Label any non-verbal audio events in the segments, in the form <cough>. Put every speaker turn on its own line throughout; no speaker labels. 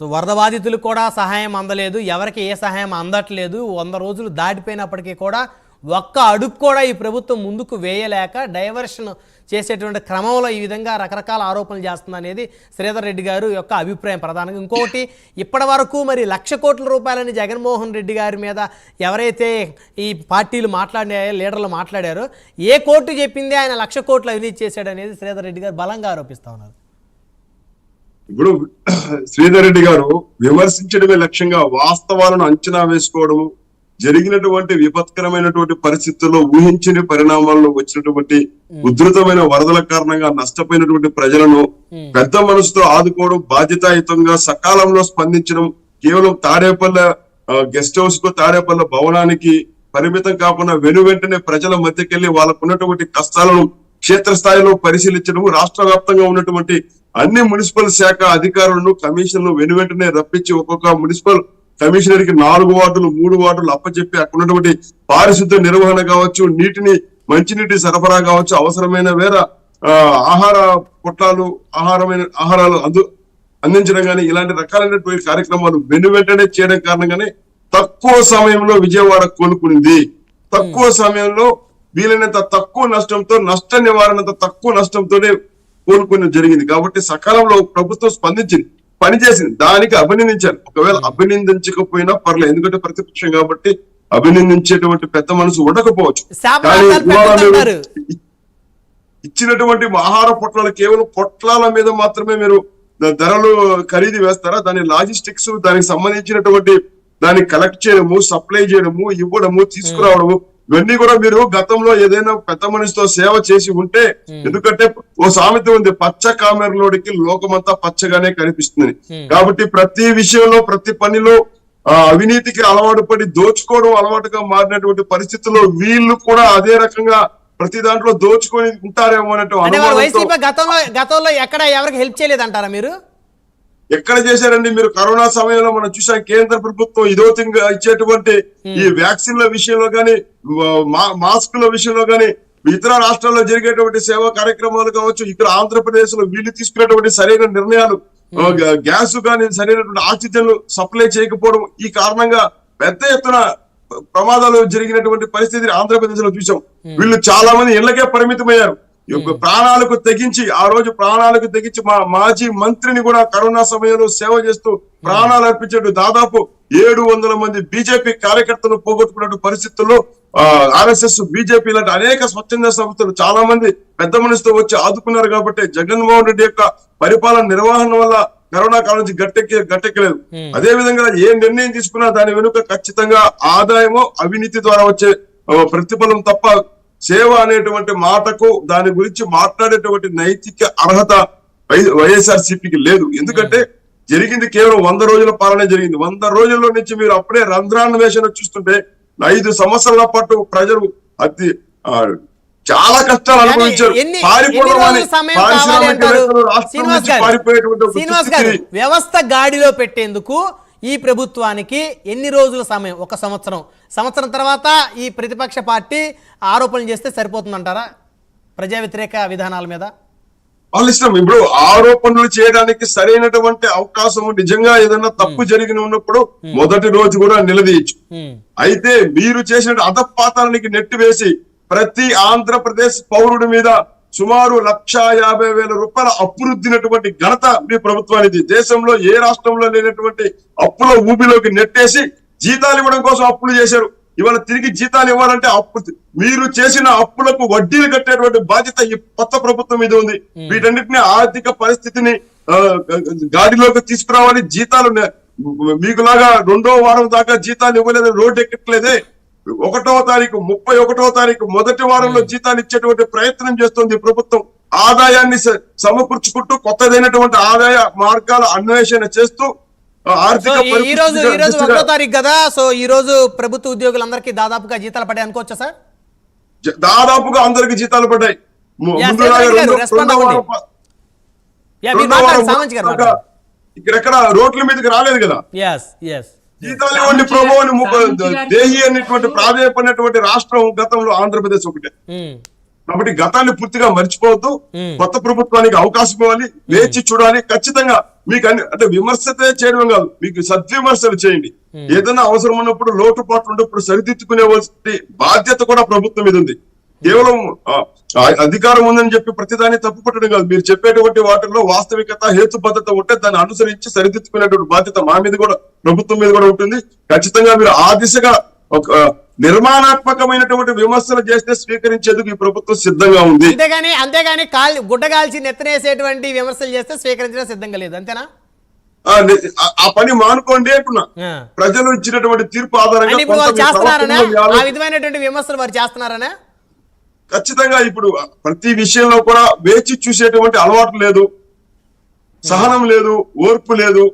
So వరద బాధితులకు కూడా సహాయం అందలేదు ఎవరికి ఏ సహాయం అందట్లేదు వంద రోజులు దాటిపోయినప్పటికీ కూడా ఒక్క అడుగు కూడా ఈ ప్రభుత్వం ముందుకు వేయలేక డైవర్షన్ చేసేటువంటి క్రమంలో ఈ విధంగా రకరకాల ఆరోపణలు చేస్తుంది అనేది శ్రీధర్ రెడ్డి గారు యొక్క అభిప్రాయం ప్రధానంగా. ఇంకొకటి ఇప్పటి వరకు మరి లక్ష కోట్ల రూపాయలని జగన్మోహన్ రెడ్డి గారి మీద ఎవరైతే ఈ పార్టీలు మాట్లాడాయో లీడర్లు మాట్లాడారో ఏ కోర్టు చెప్పింది ఆయన లక్ష కోట్లు అవినీతి చేశాడు అనేది శ్రీధర్ రెడ్డి గారు బలంగా ఆరోపిస్తూ ఉన్నారు.
ఇప్పుడు <clears throat> శ్రీధర్ రెడ్డి గారు విమర్శించడమే లక్ష్యంగా వాస్తవాలను అంచనా వేసుకోవడము జరిగినటువంటి విపత్కరమైనటువంటి పరిస్థితుల్లో ఊహించని పరిణామాల్లో వచ్చినటువంటి ఉధృతమైన వరదల కారణంగా నష్టపోయినటువంటి ప్రజలను పెద్ద మనసుతో ఆదుకోవడం బాధ్యతాయుతంగా సకాలంలో స్పందించడం కేవలం తాడేపల్లె గెస్ట్ హౌస్కు తాడేపల్లె భవనానికి పరిమితం కాకుండా వెను వెంటనే ప్రజల మధ్యకెళ్ళి వాళ్ళకు ఉన్నటువంటి కష్టాలను క్షేత్రస్థాయిలో పరిశీలించడం రాష్ట్ర వ్యాప్తంగా ఉన్నటువంటి అన్ని మున్సిపల్ శాఖ అధికారులను కమిషన్లు వెను వెంటనే రప్పించి ఒక్కొక్క మున్సిపల్ కమిషనర్కి నాలుగు వార్డులు మూడు వార్డులు అప్పచెప్పి అక్కడ ఉన్నటువంటి పారిశుద్ధ నిర్వహణ కావచ్చు నీటిని మంచినీటి సరఫరా కావచ్చు అవసరమైన వేర ఆహార పొట్లాలు ఆహారమైన ఆహారాలు అందు అందించడం కానీ ఇలాంటి రకాలైనటువంటి కార్యక్రమాలు వెను వెంటనే చేయడం కారణంగానే తక్కువ సమయంలో విజయవాడ కోలుకునింది. తక్కువ సమయంలో వీలైనంత తక్కువ నష్టంతో నష్ట నివారణంత తక్కువ నష్టంతోనే కోలుకుని జరిగింది. కాబట్టి సకాలంలో ప్రభుత్వం స్పందించింది పనిచేసింది దానికి అభినందించారు. ఒకవేళ అభినందించకపోయినా పర్లేదు ఎందుకంటే ప్రతిపక్షం కాబట్టి అభినందించేటువంటి పెద్ద మనసు ఉండకపోవచ్చు. ఇచ్చినటువంటి ఆహార పొట్లాలు కేవలం పొట్లాల మీద మాత్రమే మీరు ధరలు ఖరీదు వేస్తారా? దాని లాజిస్టిక్స్ దానికి సంబంధించినటువంటి దాన్ని కలెక్ట్ చేయడము సప్లై చేయడము ఇవ్వడము తీసుకురావడము ఇవన్నీ కూడా మీరు గతంలో ఏదైనా పెద్ద మనిషితో సేవ చేసి ఉంటే ఎందుకంటే ఓ సామెత ఉంది పచ్చ కామెరలోడికి లోకమంతా పచ్చగానే కనిపిస్తుంది కాబట్టి ప్రతి విషయంలో ప్రతి పనిలో ఆ అవినీతికి అలవాటు పడి దోచుకోవడం అలవాటుగా మారినటువంటి పరిస్థితుల్లో వీళ్ళు కూడా అదే రకంగా ప్రతి దాంట్లో దోచుకొని ఉంటారేమో అన్నట్టు
గతంలో గతంలో ఎక్కడ ఎవరికి హెల్ప్ చేయలేదంటారా మీరు?
ఎక్కడ చేశారండి మీరు కరోనా సమయంలో? మనం చూసాం కేంద్ర ప్రభుత్వం ఇదోతంగా ఇచ్చేటువంటి ఈ వ్యాక్సిన్ల విషయంలో కానీ మాస్కుల విషయంలో కానీ ఇతర రాష్ట్రాల్లో జరిగేటువంటి సేవా కార్యక్రమాలు కావచ్చు ఇక్కడ ఆంధ్రప్రదేశ్లో వీళ్ళు తీసుకునేటువంటి సరైన నిర్ణయాలు గ్యాస్ కానీ సరైనటువంటి ఆక్సిజన్ సప్లై చేయకపోవడం ఈ కారణంగా పెద్ద ఎత్తున ప్రమాదాలు జరిగినటువంటి పరిస్థితిని ఆంధ్రప్రదేశ్లో చూసాం వీళ్ళు చాలా మంది ఇళ్ళకే పరిమితమయ్యారు. ప్రాణాలకు తెగించి ఆ రోజు ప్రాణాలకు తెగించి మా మాజీ మంత్రిని కూడా కరోనా సమయంలో సేవ చేస్తూ ప్రాణాలు అర్పించాడు దాదాపు ఏడు వందల మంది బీజేపీ కార్యకర్తలు పోగొట్టుకున్న పరిస్థితుల్లో ఆర్ఎస్ఎస్ బీజేపీ లాంటి అనేక స్వచ్ఛంద సంస్థలు చాలా మంది పెద్ద మనిషితో వచ్చి ఆదుకున్నారు కాబట్టి జగన్మోహన్ రెడ్డి యొక్క పరిపాలన నిర్వహణ వల్ల కరోనా కాలం నుంచి గట్టెక్కి గట్టెక్కలేదు. అదే విధంగా ఏ నిర్ణయం తీసుకున్నా దాని వెనుక ఖచ్చితంగా ఆదాయమో అవినీతి ద్వారా వచ్చే ప్రతిఫలం తప్ప సేవ అనేటువంటి మాటకు దాని గురించి మాట్లాడేటువంటి నైతిక అర్హత వైఎస్ఆర్ సిపికి లేదు. ఎందుకంటే జరిగింది కేవలం వంద రోజుల పాలనే జరిగింది. వంద రోజుల్లో నుంచి మీరు అప్పుడే రంధ్రాన్వేషణ చూస్తుంటే ఐదు సంవత్సరాల పాటు ప్రజలు అతి చాలా కష్టాలు అనుభవించారు. పారిపోవడం
వ్యవస్థ గాడిలో పెట్టేందుకు ఈ ప్రభుత్వానికి ఎన్ని రోజుల సమయం? ఒక సంవత్సరం. సంవత్సరం తర్వాత ఈ ప్రతిపక్ష పార్టీ ఆరోపణలు చేస్తే సరిపోతుందంటారా? ప్రజా వ్యతిరేక విధానాల మీద?
వాళ్ళ ఇష్టం ఇప్పుడు ఆరోపణలు చేయడానికి సరైనటువంటి అవకాశం నిజంగా ఏదైనా తప్పు జరిగిన ఉన్నప్పుడు మొదటి రోజు కూడా నిలదీయచ్చు. అయితే మీరు చేసిన అధపాతానికి నెట్టి వేసి ప్రతి ఆంధ్రప్రదేశ్ పౌరుడి మీద సుమారు లక్ష యాభై వేల రూపాయల అప్పురుద్దినటువంటి ఘనత మీ ప్రభుత్వానికి దేశంలో ఏ రాష్ట్రంలో లేనటువంటి అప్పుల ఊబిలోకి నెట్టేసి జీతాలు ఇవ్వడం కోసం అప్పులు చేశారు. ఇవాళ తిరిగి జీతాలు ఇవ్వాలంటే అప్పు మీరు చేసిన అప్పులకు వడ్డీలు కట్టేటువంటి బాధ్యత ఈ కొత్త ప్రభుత్వం మీద ఉంది. వీటన్నిటిని ఆర్థిక పరిస్థితిని గాడిలోకి తీసుకురావాలి. జీతాలు నే- మీకులాగా రెండో వారం దాకా జీతాలు ఇవ్వలేదని రోడ్డు ఎక్కట్లేదే. ఒకటో తారీఖు ముప్పై ఒకటో తారీఖు మొదటి వారంలో జీతాలు ఇచ్చేటువంటి ప్రయత్నం చేస్తుంది ప్రభుత్వం. ఆదాయాన్ని సమకూర్చుకుంటూ కొత్తదైనటువంటి ఆదాయ మార్గాల అన్వేషణ చేస్తూ ఆర్థిక
ఈ- రోజు ఈ రోజు ఒకటో తారీఖు కదా? సో ఈ రోజు ప్రభుత్వ ఉద్యోగులందరికీ దాదాపుగా జీతాలు పడే అనుకోవచ్చా సార్?
దాదాపుగా అందరికి జీతాలు పడ్డాయి. ఇక్కడెక్కడ రోడ్ల మీదకి రాలేదు కదా? జీతాలు ఇవ్వండి ప్రభు అని దేహి అనేటువంటి ప్రాధాన్యపడినటువంటి రాష్ట్రం గతంలో ఆంధ్రప్రదేశ్ ఒకటే. కాబట్టి గతాన్ని పూర్తిగా మర్చిపోవద్దు.
ఉమ్.
కొత్త ప్రభుత్వానికి అవకాశం ఇవ్వాలి. వేచి చూడాలి. ఖచ్చితంగా మీకు అన్ని అంటే విమర్శతే చేయడం కాదు. మీకు సద్విమర్శలు చేయండి. ఏదైనా అవసరం ఉన్నప్పుడు లోటుపాట్లు ఉన్నప్పుడు సరిదిద్దుకునేవలసిన బాధ్యత కూడా ప్రభుత్వం మీద ఉంది. కేవలం అధికారం ఉందని చెప్పి ప్రతిదాన్ని తప్పుపట్టడం కాదు. మీరు చెప్పేటువంటి వాటిల్లో వాస్తవికత హేతుబద్ధత ఉంటే దాన్ని అనుసరించి సరిదిద్దుకునేటువంటి బాధ్యత మా మీద కూడా ప్రభుత్వం మీద కూడా ఉంటుంది. ఖచ్చితంగా మీరు ఆ దిశగా ఒక నిర్మాణాత్మకమైనటువంటి విమర్శలు చేస్తే స్వీకరించేందుకు ఈ ప్రభుత్వం సిద్ధంగా ఉంది.
అంతేగాని అంతేగాని కాల్ గుడ్డ కాల్చి నెత్తనేసేటువంటి విమర్శలు చేస్తే స్వీకరించడం సిద్ధంగా లేదు. అంతేనా?
ఆ పని మానుకోండి అంటున్నా. ప్రజలు ఇచ్చినటువంటి తీర్పు ఆధారంగా
చేస్తున్నారనే? ఆ విధమైనటువంటి విమర్శలు వారు చేస్తున్నారనే?
ఖచ్చితంగా ఇప్పుడు ప్రతి విషయంలో కూడా వేచి చూసేటువంటి అలవాటు లేదు. సహనం లేదు ఓర్పు లేదు.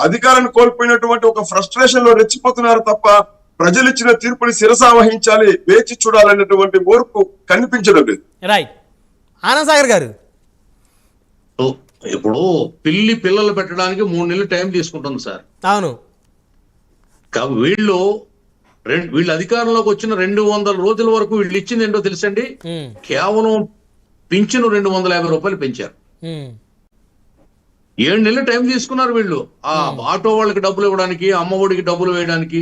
అధికారాన్ని కోల్పోయినటువంటి ఒక ఫ్రస్ట్రేషన్లో రెచ్చిపోతున్నారు తప్ప ప్రజలు ఇచ్చిన తీర్పుని శిరసా వహించాలి వేచి చూడాలనేటువంటి ఓర్పు కనిపించడం లేదు.
రైట్. ఆనంద్ సాగర్ గారు.
ఓ, ఇప్పుడు పిల్లి పిల్లలు పెట్టడానికి మూడు నెలలు టైం తీసుకుంటుంది సార్.
అవును.
కా- వీళ్ళు రెండు వీళ్ళు అధికారంలోకి వచ్చిన రెండు వందల రోజుల వరకు వీళ్ళు ఇచ్చింది ఏంటో తెలుసండి. కేవలం పింఛను రెండు వందల యాభై రూపాయలు పెంచారు. ఏడు నెలలు టైం తీసుకున్నారు వీళ్ళు. ఆ ఆటో వాళ్ళకి డబ్బులు ఇవ్వడానికి అమ్మ ఒడికి డబ్బులు వేయడానికి.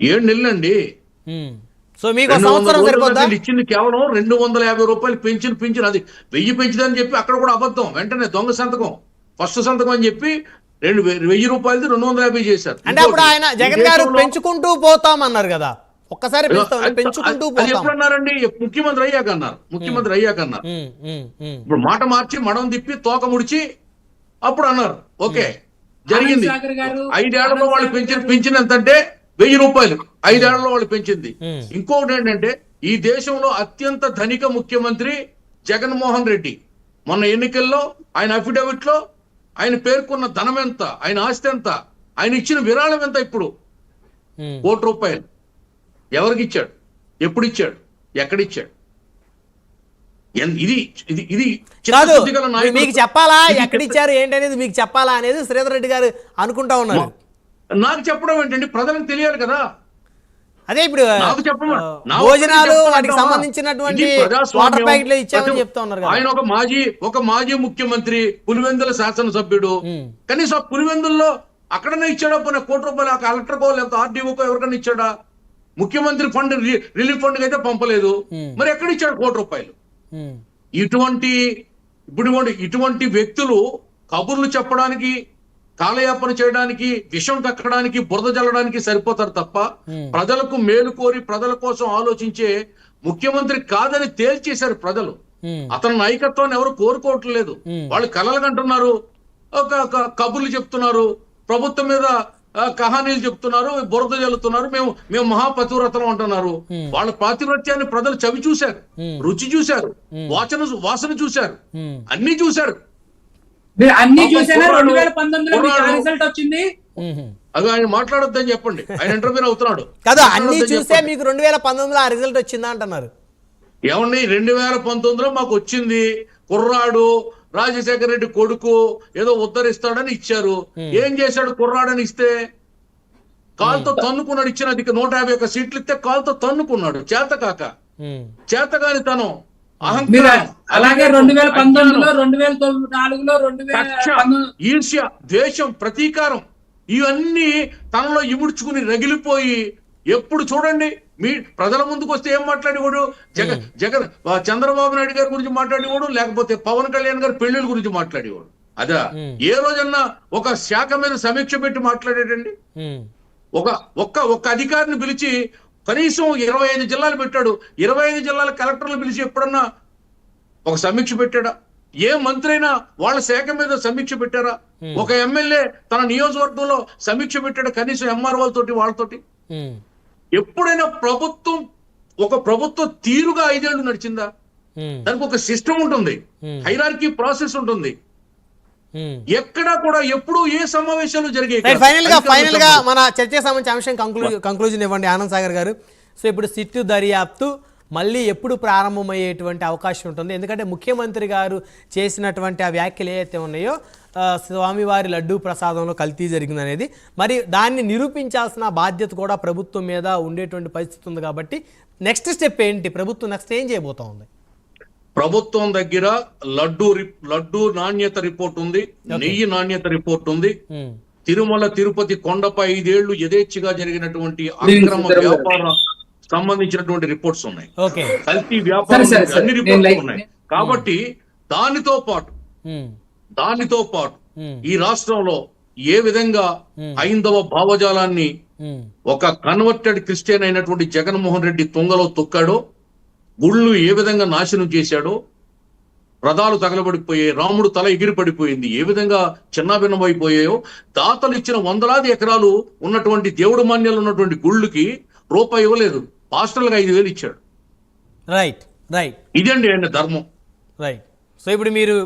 ఏడు నెలలు అండి.
సో మీకు
ఇచ్చింది కేవలం రెండు వందల యాభై రూపాయలు పెంచిన పింఛన్. అది వెయ్యి పెంచుదని చెప్పి అక్కడ కూడా అబద్ధం. వెంటనే దొంగ సంతకం. ఫస్ట్ సంతకం అని చెప్పి రెండు వెయ్యి రూపాయలది రెండు వందల యాభై చేశారు.
అంటే అప్పుడు ఆయన జగన్ గారు పెంచుకుంటూ పోతాం అన్నారు కదా. ఒక్కసారి పెంచుకుంటూ
అది
పోతాం.
ఎప్పుడు అన్నారండి ముఖ్యమంత్రి అయ్యాక అన్నారు. ముఖ్యమంత్రి అయ్యాక అన్నారు. ఇప్పుడు మాట మార్చి మడం తిప్పి తోక ముడిచి అప్పుడు అన్నారు. ఓకే జరిగింది.
ఐదేళ్ళలో
వాళ్ళు పెంచిన
గారు.
పెంచిన ఎంత అంటే వెయ్యి రూపాయలు. ఐదేళ్ళలో వాళ్ళు పెంచింది. ఇంకొకటి ఏంటంటే ఈ దేశంలో అత్యంత ధనిక ముఖ్యమంత్రి జగన్మోహన్ రెడ్డి. మొన్న ఎన్నికల్లో ఆయన అఫిడవిట్లో ఆయన పేర్కొన్న ధనం ఎంత? ఆయన ఆస్తి ఎంత? ఆయన ఇచ్చిన విరాళం ఎంత ఇప్పుడు. కోటి రూపాయలు. ఎవరికి ఇచ్చాడు ఎప్పుడు ఇచ్చాడు ఎక్కడిచ్చాడు ఇది ఇది.
మీకు చెప్పాలా? ఎక్కడిచ్చారు ఏంటి అనేది మీకు చెప్పాలా అనేది శ్రీధర్ రెడ్డి గారు అనుకుంటా ఉన్నారు.
నాకు చెప్పడం ఏంటండి? ప్రజలకు తెలియాలి కదా.
అదే ఇప్పుడు భోజనాలు వాటికి? సంబంధించినటువంటి. వాటర్ ప్యాకెట్లు ఇచ్చామని చెప్తా ఉన్నారు
ఆయన ఒక మాజీ ఒక మాజీ ముఖ్యమంత్రి పులివెందుల శాసనసభ్యుడు. కనీసం పులివెందుల్లో అక్కడనే ఇచ్చాడా పోనీ కోటి రూపాయలు ఆ కలెక్టర్కో లేకపోతే ఆర్డీఓకో ఎవరికైనా ఇచ్చాడా ముఖ్యమంత్రి ఫండ్ రిలీఫ్ ఫండ్ అయితే పంపలేదు. మరి ఎక్కడ ఇచ్చాడు కోటి రూపాయలు. ఇటువంటి ఇప్పుడు ఇటువంటి వ్యక్తులు కబుర్లు చెప్పడానికి కాలయాపన చేయడానికి విషం కక్కడానికి బురద జల్లడానికి సరిపోతారు తప్ప. ప్రజలకు మేలు కోరి ప్రజల కోసం ఆలోచించే ముఖ్యమంత్రి కాదని తేల్చేశారు ప్రజలు. అతని నాయకత్వాన్ని ఎవరు కోరుకోవట్లేదు. వాళ్ళు కలలు కంటున్నారు ఒక కబుర్లు చెప్తున్నారు ప్రభుత్వం మీద కహానీలు చెప్తున్నారు బురద జల్లుతున్నారు మేము మేము మహాపతివ్రతం అంటున్నారు. వాళ్ళ పాతివ్రత్యాన్ని ప్రజలు చవి చూశారు. రుచి చూశారు వాసన వాసన చూశారు. అన్ని చూశారు
మీరు అన్ని చూసారా
కుర్రాడు-
రెండు వేల పంతొమ్మిదిలో రిజల్ట్ వచ్చింది.
అది ఆయన మాట్లాడొద్దని చెప్పండి. ఆయన ఇంటర్వ్యూ అవుతున్నాడు.
కాదు అన్ని చూసే. మీకు రెండు వేల పంతొమ్మిదిలో ఆ రిజల్ట్ వచ్చిందా అంటున్నారు.
ఏమండి రెండు వేల పంతొమ్మిదిలో మాకు వచ్చింది. కుర్రాడు రాజశేఖర రెడ్డి కొడుకు ఏదో ఉద్ధరిస్తాడని ఇచ్చారు. ఏం చేశాడు కుర్రాడని ఇస్తే? కాలుతో తన్నుకున్నాడు ఇచ్చిన అది నూట యాభై ఒక్క సీట్లు ఇస్తే కాలుతో తన్నుకున్నాడు. చేత కాక.
ఉమ్.
చేతగాని తనం.
అలాగే రెండు వేల పంతొమ్మిదిలో రెండు వేల నాలుగులో రెండు వేల
ఈర్ష్య ద్వేషం ప్రతీకారం ఇవన్నీ తనలో ఇముడ్చుకుని రగిలిపోయి ఎప్పుడు చూడండి మీ ప్రజల ముందుకు వస్తే ఏం మాట్లాడేవాడు? జగన్ జగన్ చంద్రబాబు నాయుడు గారి గురించి మాట్లాడేవాడు లేకపోతే పవన్ కళ్యాణ్ గారి పెళ్ళిళ్ళ గురించి మాట్లాడేవాడు? అదా? ఏ రోజన్నా ఒక శాఖ మీద సమీక్ష పెట్టి మాట్లాడేటండి. ఒక ఒక్క ఒక్క అధికారిని పిలిచి కనీసం ఇరవై ఐదు జిల్లాలు పెట్టాడు ఇరవై ఐదు జిల్లాల కలెక్టర్లు పిలిచి ఎప్పుడన్నా ఒక సమీక్ష పెట్టాడా ఏ మంత్రి అయినా వాళ్ళ శాఖ మీద సమీక్ష పెట్టారా ఒక ఎమ్మెల్యే తన నియోజకవర్గంలో సమీక్ష పెట్టాడు కనీసం ఎంఆర్ఓలతోటి వాళ్ళతోటి. ఎప్పుడైనా ప్రభుత్వం ఒక ప్రభుత్వ తీరుగా ఐదేళ్ళు నడిచిందా. దానికి ఒక సిస్టమ్ ఉంటుంది. హైరార్కీ ప్రాసెస్ ఉంటుంది. ఎక్కడా కూడా ఎప్పుడు ఏ సమావేశాలు జరిగాయి.
ఫైనల్గా
ఫైనల్గా.
మన చర్చకు సంబంధించిన అంశం కంక్లూ కంక్లూజన్ ఇవ్వండి ఆనంద్ సాగర్ గారు. సో ఇప్పుడు సిట్టు దర్యాప్తు మళ్ళీ ఎప్పుడు ప్రారంభమయ్యేటువంటి అవకాశం ఉంటుంది. ఎందుకంటే ముఖ్యమంత్రి గారు చేసినటువంటి ఆ వ్యాఖ్యలు ఏవైతే ఉన్నాయో స్వామివారి లడ్డూ ప్రసాదంలో కల్తీ జరిగిందనేది. మరి దాన్ని నిరూపించాల్సిన బాధ్యత కూడా ప్రభుత్వం మీద ఉండేటువంటి పరిస్థితి ఉంది కాబట్టి నెక్స్ట్ స్టెప్ ఏంటి? ప్రభుత్వం నెక్స్ట్ ఏం చేయబోతా ఉంది?
ప్రభుత్వం దగ్గర లడ్డు లడ్డు నాణ్యత రిపోర్ట్ ఉంది నెయ్యి నాణ్యత రిపోర్ట్ ఉంది. తిరుమల తిరుపతి కొండపై ఐదేళ్ళు యథేచ్ఛగా జరిగినటువంటి అక్రమ వ్యాపార సంబంధించినటువంటి రిపోర్ట్స్ ఉన్నాయి.
ఓకే.
కల్తీ వ్యాపారం అన్ని
నేను
రిపోర్ట్స్ ఉన్నాయి. కాబట్టి దానితో పాటు దానితో పాటు ఈ రాష్ట్రంలో ఏ విధంగా. ఐందవ భావజాలాన్ని ఒక కన్వర్టెడ్ క్రిస్టియన్ అయినటువంటి జగన్మోహన్ రెడ్డి తుంగలో తొక్కాడో గుళ్ళు ఏ విధంగా నాశనం చేశాడో రథాలు తగలబడిపోయాయి రాముడు తల ఎగిరి పడిపోయింది ఏ విధంగా చిన్నాభిన్నమైపోయాయో దాతలు ఇచ్చిన వందలాది ఎకరాలు ఉన్నటువంటి దేవుడు మాన్యాలు ఉన్నటువంటి గుళ్ళకి రూపాయి ఇవ్వలేదు. పాస్టర్లకు ఐదు వేలు ఇచ్చాడు.
రైట్ రైట్
ఇదండి ఆయన ధర్మం.
రైట్ సో ఇప్పుడు మీరు